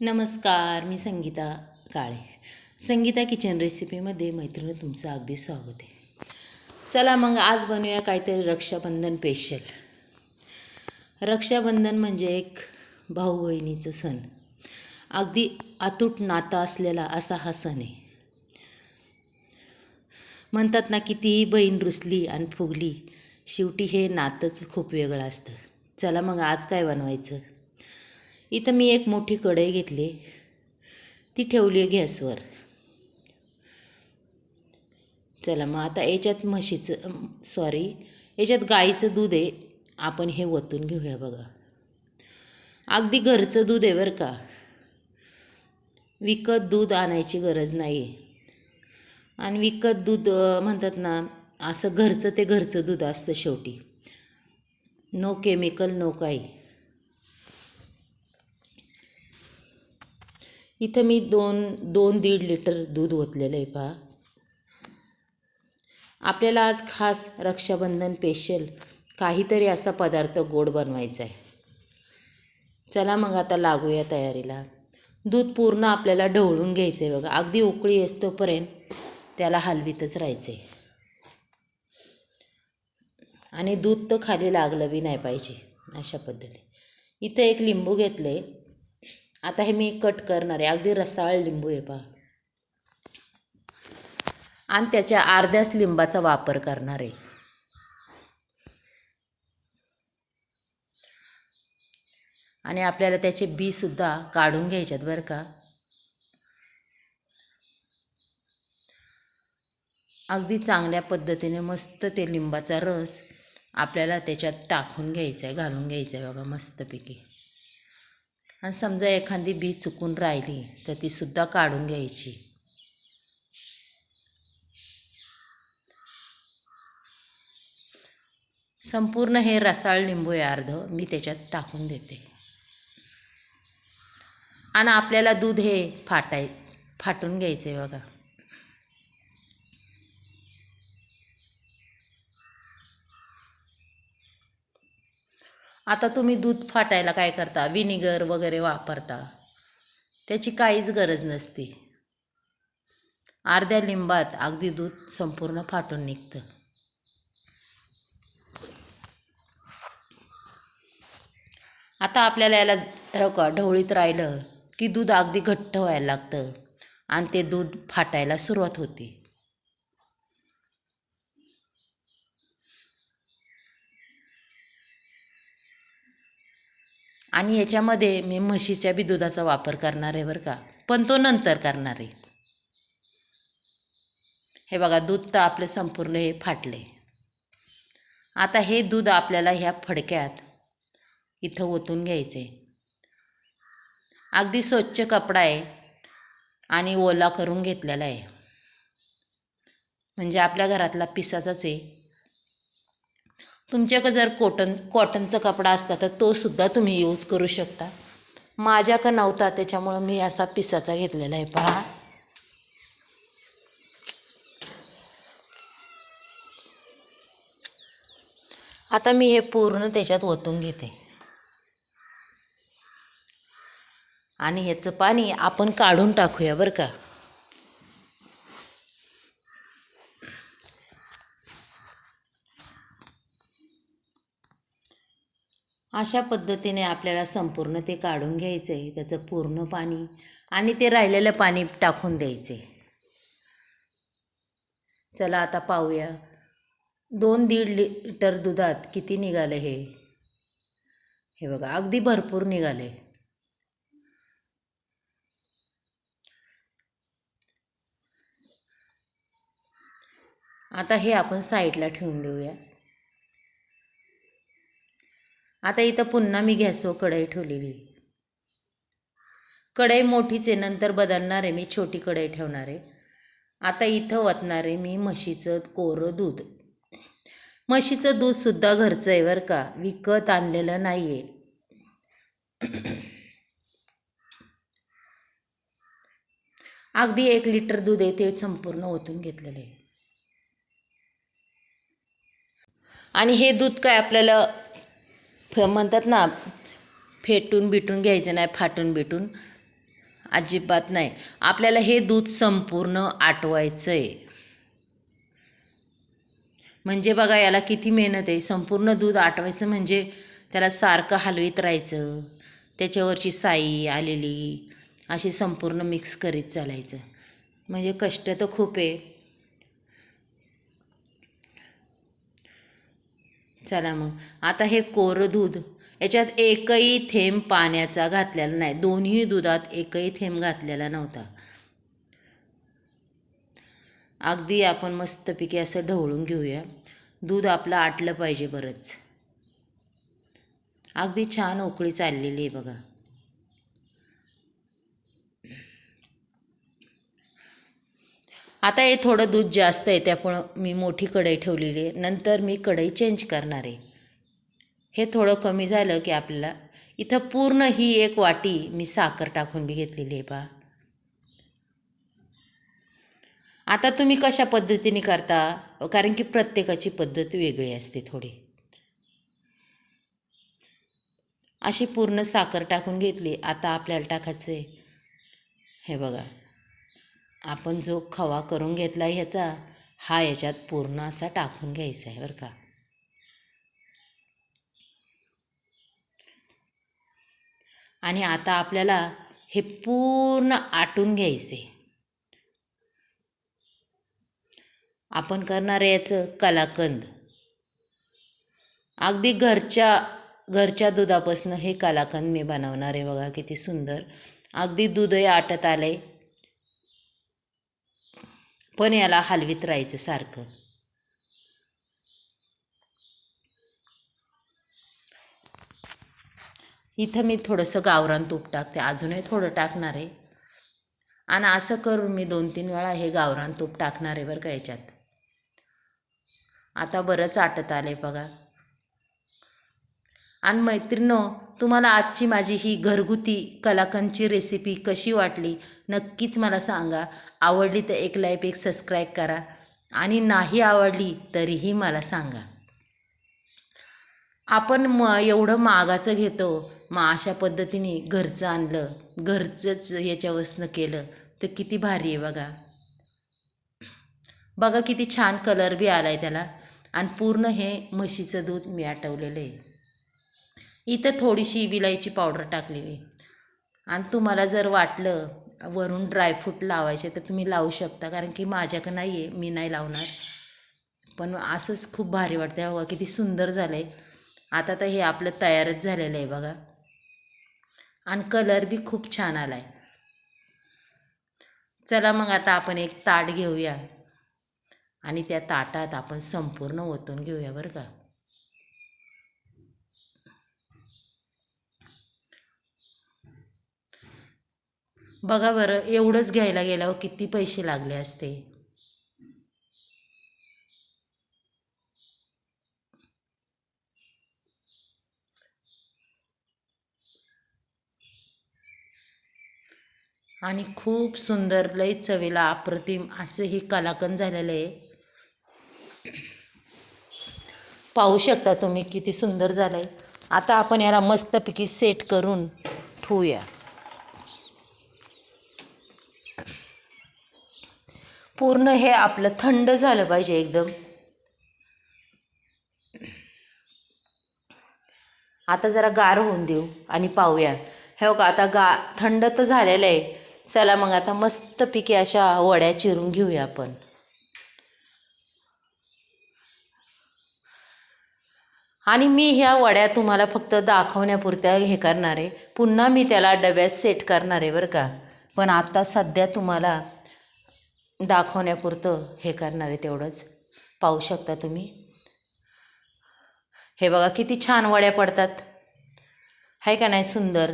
नमस्कार मी संगीता काळे. संगीता किचन रेसिपीमध्ये मैत्रिणी तुमचं अगदी स्वागत आहे. चला मग आज बनवूया काहीतरी रक्षाबंधन स्पेशल रक्षाबंधन म्हणजे एक भाऊ बहिणीचं सण. अगदी अतूट नाता असलेला असा हा सण आहे. म्हणतात ना कितीही बहीण रुसली आणि फुगली शेवटी हे नातंच खूप वेगळं असतं. चला मग आज काय बनवायचं? इथं मी एक मोठी कढई घेतली. ती ठेवली आहे गॅसवर. चला मग आता याच्यात म्हशीचं सॉरी याच्यात गाईचं दूध आहे. आपण हे ओतून घेऊया बघा. अगदी घरचं दूध आहे बरं का. विकत दूध आणायची गरज नाही आहे आणि विकत दूध म्हणतात ना असं घरचं ते घरचं दूध असतं शेवटी. नो केमिकल नो काही. इथं मी दोन दोन दीड लिटर दूध ओतलेलं आहे पहा. आपल्याला आज खास रक्षाबंधन स्पेशल काहीतरी असा पदार्थ गोड बनवायचा आहे. चला मग आता लागूया तयारीला. दूध पूर्ण आपल्याला ढवळून घ्यायचं आहे बघा. अगदी उकळी असतोपर्यंत त्याला हलवीतच राहायचं आहे आणि दूध तर खाली लागलं बी नाही पाहिजे अशा पद्धती इथं एक लिंबू घेतलं आहे आता हे मी कट करणार आहे. अगदी रसाळ लिंबू आहे पहा. आणि त्याच्या अर्ध्याच लिंबाचा वापर करणार आहे. आणि आपल्याला त्याचे बीसुद्धा काढून घ्यायच्यात बरं का. अगदी चांगल्या पद्धतीने मस्त ते लिंबाचा रस आपल्याला त्याच्यात टाकून घ्यायचा आहे घालून घ्यायचा आहे बघा मस्तपैकी. आणि समजा एखादी बी चुकून राहिली तर तीसुद्धा काढून घ्यायची. संपूर्ण हे रसाळ लिंबू आहे अर्ध मी त्याच्यात टाकून देते. आणि आपल्याला दूध हे फाटाय फाटून घ्यायचं आहे बघा. आता तुम्ही दूध फाटायला काय करता? विनिगर वगैरे वापरता. त्याची काहीच गरज नसते. अर्ध्या लिंबात अगदी दूध संपूर्ण फाटून निघतं. आता आपल्याला याला हो का ढवळीत राहिलं की दूध अगदी घट्ट व्हायला लागतं. आणि ते दूध फाटायला सुरुवात होते. आणि याच्यामध्ये मी म्हशीच्या बी दुधाचा वापर करणार आहे बरं का. पण तो नंतर करणार आहे. हे बघा दूध तर आपलं संपूर्ण हे फाटले आता हे दूध आपल्याला ह्या फडक्यात इथं ओतून घ्यायचे अगदी स्वच्छ कपडा आहे आणि ओला करून घेतलेला आहे. म्हणजे आपल्या घरातला पिसाचाच आहे. तुमच्याकडं जर कॉटन कॉटनचा कपडा असता तर तो सुद्धा तुम्ही यूज करू शकता. माझ्याकडं नव्हता त्याच्यामुळं मी असा पिसाचा घेतलेला आहे पहा. आता मी हे पूर्ण त्याच्यात ओतून घेते. आणि ह्याचं पाणी आपण काढून टाकूया बरं का. अशा पद्धतीने आपल्याला संपूर्ण ते काढून घ्यायचं आहे त्याचं पूर्ण पाणी आणि ते राहिलेलं पाणी टाकून द्यायचे चला आता पाहूया. दोन दीड लिटर दुधात किती निघालं हे? हे बघा अगदी भरपूर निघाले आता हे आपण साईडला ठेवून देऊया. आता इथं पुन्हा मी गॅसवर कढई ठेवलेली कढई मोठीच आहे नंतर बदलणार आहे मी छोटी कढई ठेवणार आहे. आता इथं वतणार आहे मी म्हशीचं कोरं दूध. म्हशीचं दूधसुद्धा घरचं आहे बरं का विकत आणलेलं नाही आहे अगदी एक लिटर दूध आहे ते संपूर्ण ओतून घेतलेलं आहे. आणि हे दूध काय आपल्याला फ म्हणतात ना फेटून बिटून घ्यायचं नाही फाटून बिटून. अजिबात नाही. आपल्याला हे दूध संपूर्ण आटवायचं आहे म्हणजे बघा याला किती मेहनत आहे. संपूर्ण दूध आटवायचं म्हणजे त्याला सारखं हलवीत राहायचं. त्याच्यावरची साई आलेली अशी संपूर्ण मिक्स करीत चालायचं. म्हणजे कष्ट तर खूप आहे. चला मग. आता हे कोरं दूध याच्यात एकही थेंब पाण्याचा घातलेला नाही. दोन्ही दुधात एकही थेंब घातलेला नव्हता. अगदी आपण मस्तपैकी असं ढवळून घेऊया. दूध आपलं आटलं पाहिजे बरंच. अगदी छान उकळी चाललेली आहे बघा. आता हे थोडं दूध जास्त आहे त्यामुळं मी मोठी कढई ठेवलेली आहे. नंतर मी कढई चेंज करणार आहे. हे थोडं कमी झालं की आपल्याला इथं पूर्ण ही एक वाटी मी साखर टाकून बी घेतलेली आहे बा आता तुम्ही कशा पद्धतीने करता? कारण की प्रत्येकाची पद्धत वेगळी असते थोडी. अशी पूर्ण साखर टाकून घेतली. आता आपल्याला टाकायचं आहे हे बघा. आपण जो खवा करून घेतला ह्याचा हा याच्यात पूर्ण असा टाकून घ्यायचा आहे बरं का. आणि आता आपल्याला हे पूर्ण आटून घ्यायचे. आपण करणार आहे याचं कलाकंद. अगदी घरच्या घरच्या दुधापासून हे कलाकंद मी बनवणार आहे बघा किती सुंदर. अगदी दूधही आटत आलं आहे पण याला हलवीत राहायचं सारखं. इथं मी थोडंसं गावरान तूप टाकते. अजूनही थोडं टाकणार आहे. आणि असं करून मी दोन तीन वेळा हे गावरान तूप टाकणार आहे बरं का याच्यात. आता बरंच आटत आलं आहे बघा. आणि मैत्रिणो तुम्हाला आजची माझी ही घरगुती कलाकंदची रेसिपी कशी वाटली नक्कीच मला सांगा. आवडली तर एक लाईक एक सबस्क्राईब करा. आणि नाही आवडली तरीही मला सांगा. आपण म एवढं मागाचं घेतो मग अशा पद्धतीने घरचं आणलं घरचंच याच्यावरसनं केलं तर किती भारी आहे बघा. बघा किती छान कलर बी आला आहे त्याला. आणि पूर्ण हे म्हशीचं दूध मी आटवलेलं आहे. इथं थोडीशी विलायची पावडर टाकलेली. आणि तुम्हाला जर वाटलं वरून ड्रायफ्रूट लावायचे तर तुम्ही लावू शकता कारण की माझ्याकडं नाही आहे मी नाही लावणार. पण असंच खूप भारी वाटतं आहे बघा किती सुंदर झालं आहे आता तर हे आपलं तयारच झालेलं आहे बघा. आणि कलर बी खूप छान आला आहे चला मग आता आपण एक ताट घेऊया. आणि त्या ताटात आपण संपूर्ण ओतून घेऊया बरं का. बघा बरं एवढंच घ्यायला गेल्यावर किती पैसे लागले असते. आणि खूप सुंदर लय चवीला अप्रतिम असं ही कलाकंद झालेलं आहे. पाहू शकता तुम्ही किती सुंदर झालं आहे आता आपण याला मस्तपैकी सेट करून ठेवूया. पूर्ण हे आपलं थंड झालं पाहिजे एकदम. आता जरा गार होऊन देऊ आणि पाहूया. हे बघा आता गा थंड तर झालेलं आहे. चला मग आता मस्तपैकी अशा वड्या चिरून घेऊया आपण. आणि मी ह्या वड्या तुम्हाला फक्त दाखवण्यापुरत्या हे करणार आहे. पुन्हा मी त्याला डब्यात सेट करणार आहे बरं का. पण आता सध्या तुम्हाला दाखवण्यापुरतं हे करणार आहे तेवढंच. पाहू शकता तुम्ही. हे बघा किती छान वड्या पडतात. आहे का नाही सुंदर?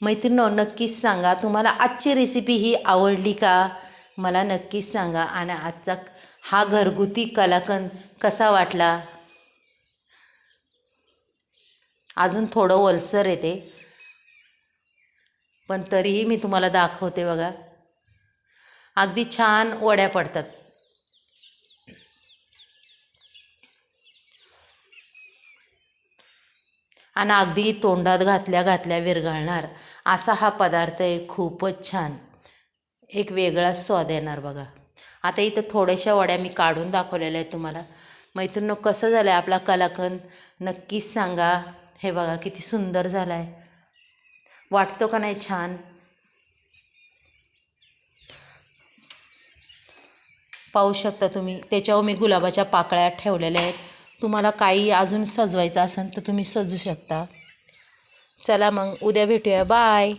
मैत्रिणो नक्कीच सांगा तुम्हाला आजची रेसिपी ही आवडली का? मला नक्कीच सांगा. आणि आजचा हा घरगुती कलाकंद कसा वाटला? अजून थोडं ओलसर येते. पण तरीही मी तुम्हाला दाखवते बघा. अगदी छान वड्या पडतात. आणि अगदी तोंडात घातल्या घातल्या विरघळणार असा हा पदार्थ आहे खूपच छान. एक वेगळाच स्वाद येणार बघा. आता इथं थोड्याशा वड्या मी काढून दाखवलेल्या आहेत तुम्हाला. मैत्रिणं कसं झालं आहे आपला कलाकंद? नक्कीच सांगा. हे बघा किती सुंदर झाला आहे वाटतो का नाही छान? पाहू शकता तुम्ही. त्याच्यावर मी गुलाबाच्या पाकळ्या ठेवलेल्या आहेत. तुम्हाला काही अजून सजवायचं असेल तर तुम्ही सजू शकता. चला मग उद्या भेटूया. बाय.